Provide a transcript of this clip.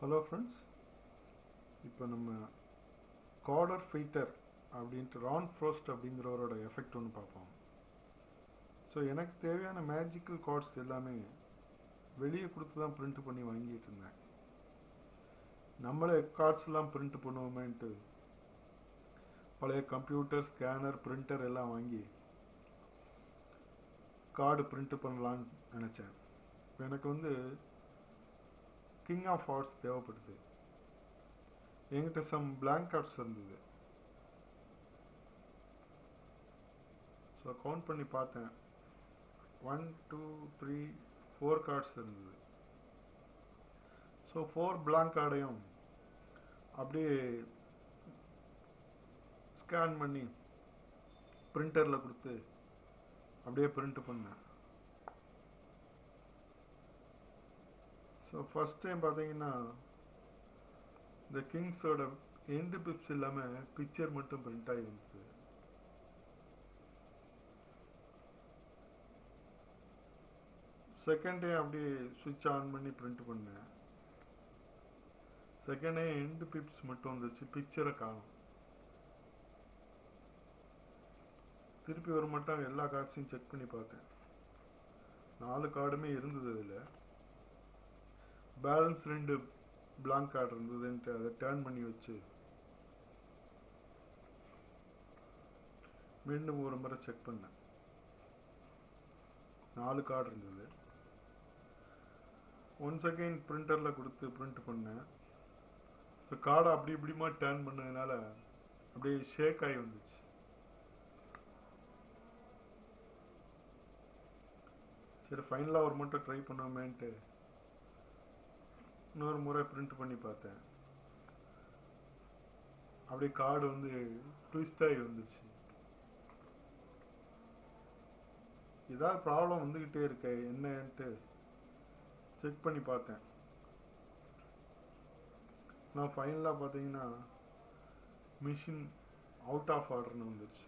Hello friends இப்போ நம்ம கார்டர் ஃபைட்டர் அப்படின்ட்டு ரான் ஃப்ரோஸ்ட் அப்படிங்கிறவரோட எஃபெக்ட் ஒன்று பார்ப்போம். ஸோ எனக்கு தேவையான மேஜிக்கல் கார்ட்ஸ் எல்லாமே வெளியே கொடுத்து தான் பிரிண்ட் பண்ணி வாங்கிட்டு இருந்தேன். நம்மளே கார்ட்ஸ் எல்லாம் பிரிண்ட் பண்ணுவோமேன்ட்டு பழைய கம்ப்யூட்டர் ஸ்கேனர் பிரிண்டர் எல்லாம் வாங்கி கார்டு பிரிண்ட் பண்ணலான்னு நினச்சேன். இப்போ எனக்கு வந்து கிங் ஆஃப் ஆர்ட்ஸ் தேவைப்படுது. என்கிட்ட சம் பிளாங்க் கார்ட்ஸ் இருந்தது. ஸோ கவுண்ட் பண்ணி பார்த்தேன். One two three four cards இருந்தது. ஸோ ஃபோர் பிளாங்க் கார்டையும் அப்படியே ஸ்கேன் பண்ணி பிரிண்டரில் கொடுத்து அப்படியே பிரிண்ட் பண்ணேன். ஸோ ஃபஸ்ட் டைம் பார்த்தீங்கன்னா இந்த கிங்ஸோட எண்டு பிப்ஸ் இல்லாமல் பிக்சர் மட்டும் பிரிண்ட் ஆகி வந்துச்சு செகண்ட் டே அப்படியே சுவிட்ச் ஆன் பண்ணி பிரிண்ட் பண்ணேன். செகண்ட் டே எண்டு பிப்ஸ் மட்டும் வந்துச்சு பிக்சரை காணும். திருப்பி ஒரு மட்டும் எல்லா கார்ட்ஸையும் செக் பண்ணி பார்த்தேன். நாலு கார்டுமே இருந்தது அதில். பேலன்ஸ் ரெண்டு பிளாங்க் கார்டு இருந்ததுன்ட்டு அதை டேர்ன் பண்ணி வச்சு மீண்டும் ஒரு முறை செக் பண்ணேன். நாலு கார்டு இருந்தது. ஒன் செகண்ட் பிரிண்டரில் கொடுத்து பிரிண்ட் பண்ணேன். இப்போ கார்டை அப்படி இப்படிமா டேர்ன் பண்ணதுனால அப்படியே ஷேக் ஆகி வந்துச்சு. சரி ஃபைனலாக ஒரு மட்டும் ட்ரை பண்ணுவோமேன்ட்டு இன்னொரு முறை பிரிண்ட் பண்ணி பார்த்தேன். அப்படியே கார்டு வந்து ட்விஸ்ட் ஆகி வந்துச்சு. ஏதாவது ப்ராப்ளம் வந்துக்கிட்டே இருக்க என்னன்ட்டு செக் பண்ணி பார்த்தேன். நான் ஃபைனலாக பார்த்தீங்கன்னா மிஷின் அவுட் ஆஃப் ஆர்டர்னு வந்துச்சு